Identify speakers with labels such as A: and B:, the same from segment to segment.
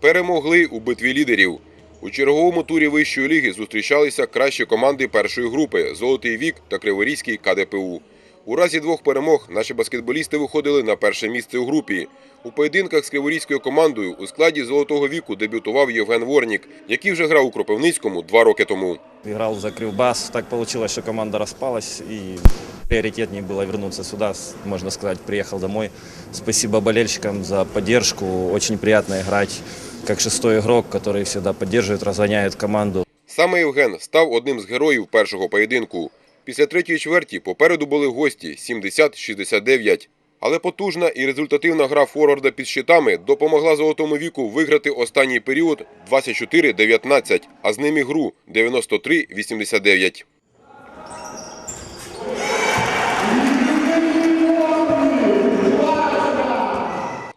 A: Перемогли у битві лідерів. У черговому турі вищої ліги зустрічалися кращі команди першої групи Золотий вік та Криворізький КДПУ. У разі двох перемог наші баскетболісти виходили на перше місце у групі. У поєдинках з криворізькою командою у складі золотого віку дебютував Євген Ворнік, який вже грав у Кропивницькому два роки тому.
B: Играл за Кривбас. Так получилось, что команда распалась, и приоритетнее было вернуться сюда. С- Можно сказать, приехал домой. Спасибо болельщикам за поддержку. Очень приятно играть как шестой игрок, который всегда поддерживает, разгоняет команду.
A: Саме Євген став одним з героїв першого поєдинку. Після третьої чверті попереду були гості 70-69. Але потужна і результативна гра форварда під щитами допомогла золотому віку виграти останній період 24-19, а з ними гру 93-89.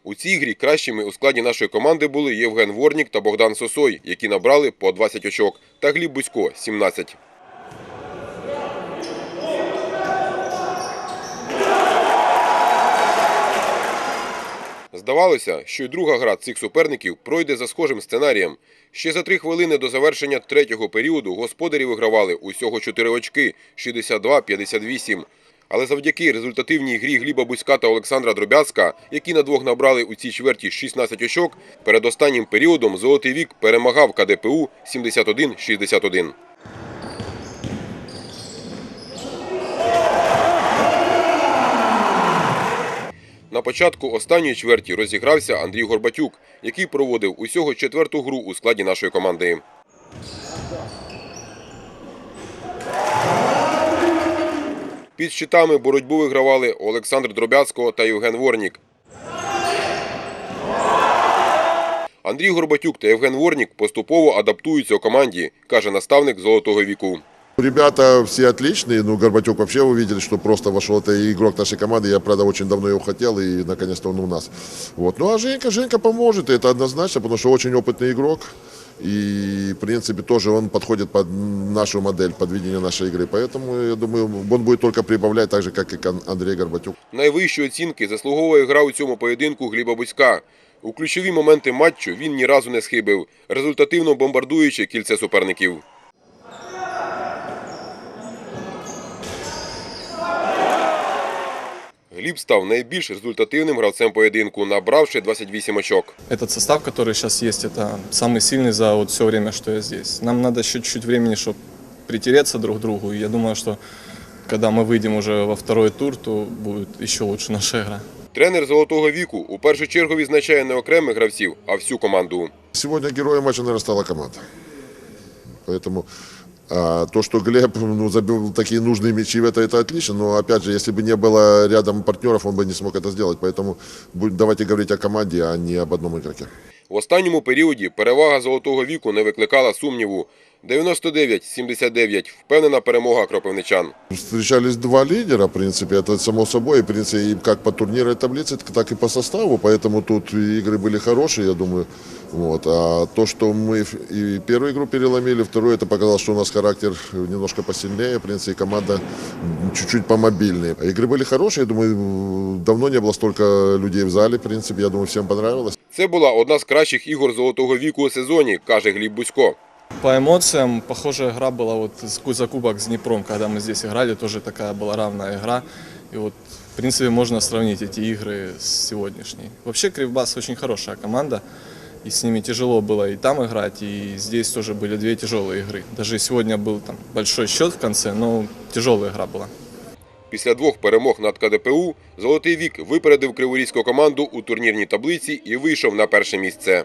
A: У цій грі кращими у складі нашої команди були Євген Ворнік та Богдан Сосой, які набрали по 20 очок, та Гліб Бусько 17. Здавалося, що й друга гра цих суперників пройде за схожим сценарієм. Ще за три хвилини до завершення третього періоду господарі вигравали усього 4 очки 62-58. Але завдяки результативній грі Гліба Буська та Олександра Дробязка, які на двох набрали у цій чверті 16 очок, перед останнім періодом Золотий вік перемагав КДПУ 71-61. На початку останньої чверті розігрався Андрій Горбатюк, який проводив усього четверту гру у складі нашої команди. Під щитами боротьбу вигравали Олександр Дробяцько та Євген Ворнік. Андрій Горбатюк та Євген Ворнік поступово адаптуються у команді, каже наставник золотого віку.
C: Ребята все отличные, ну Горбатюк вообще увидели, что просто вошел это игрок нашей команды. Я, правда, очень давно его хотел, и наконец-то он у нас. Вот. Ну а Женька, Женька поможет, и это однозначно, потому что очень опытный игрок. И, в принципе, тоже он подходит под нашу модель, под видение нашей игры. Поэтому, я думаю, он будет только прибавлять, так же, как и Кон- Андрей Горбатюк.
A: Найвищої оцінки заслуговує гра у цьому поєдинку Гліба Буська. У ключові моменти матчу він ні разу не схибив, результативно бомбардуючи кільце суперників. Гліб став найбільш результативним гравцем поєдинку, набравши 28 очок.
D: Этот состав, который сейчас есть, это самый сильный за вот все время, что я здесь. Нам надо еще чуть-чуть времени, чтобы притереться друг к другу. И я думаю, что когда мы выйдем уже во второй тур, то будет еще лучше наша игра.
A: Тренер золотого віку у першу чергу відзначає не окремих гравців, а всю команду.
C: Сегодня героем матча, наверное, стала команда. Поэтому а, то, что Глеб ну, забил такие нужные мячи, это, это отлично. Но опять же, если бы не было рядом партнеров, он бы не смог это сделать. Поэтому будь- давайте говорить о команде, а не об одном игроке.
A: В останньому періоді перевага золотого віку не викликала сумніву. 99-79 – впевнена перемога кропивничан.
C: Встречались два лидера, в принципе, это само собой. В принципе, и как по турнирной таблице, так и по составу. Поэтому тут игры были хорошие, я думаю. Вот. А то, что мы и первую игру переломили, вторую, это показало, что у нас характер немножко посильнее, в принципе, и команда чуть-чуть помобильнее. А Игры были хорошие, я думаю, давно не было столько людей в зале, в принципе, я думаю, всем понравилось.
A: Це була одна з кращих ігор золотого віку у сезоні, каже Гліб Бусько.
D: По эмоциям, похожая игра была вот с- за кубок с Днепром, когда мы здесь играли, тоже такая была равная игра. И вот, в принципе, можно сравнить эти игры с сегодняшней. Вообще, Кривбас очень хорошая команда, и с ними тяжело было и там играть, и здесь тоже были две тяжелые игры. Даже сегодня был там большой счет в конце, но тяжелая игра была.
A: Після двох перемог над КДПУ Золотий вік випередив криворізьку команду у турнірній таблиці і вийшов на перше місце.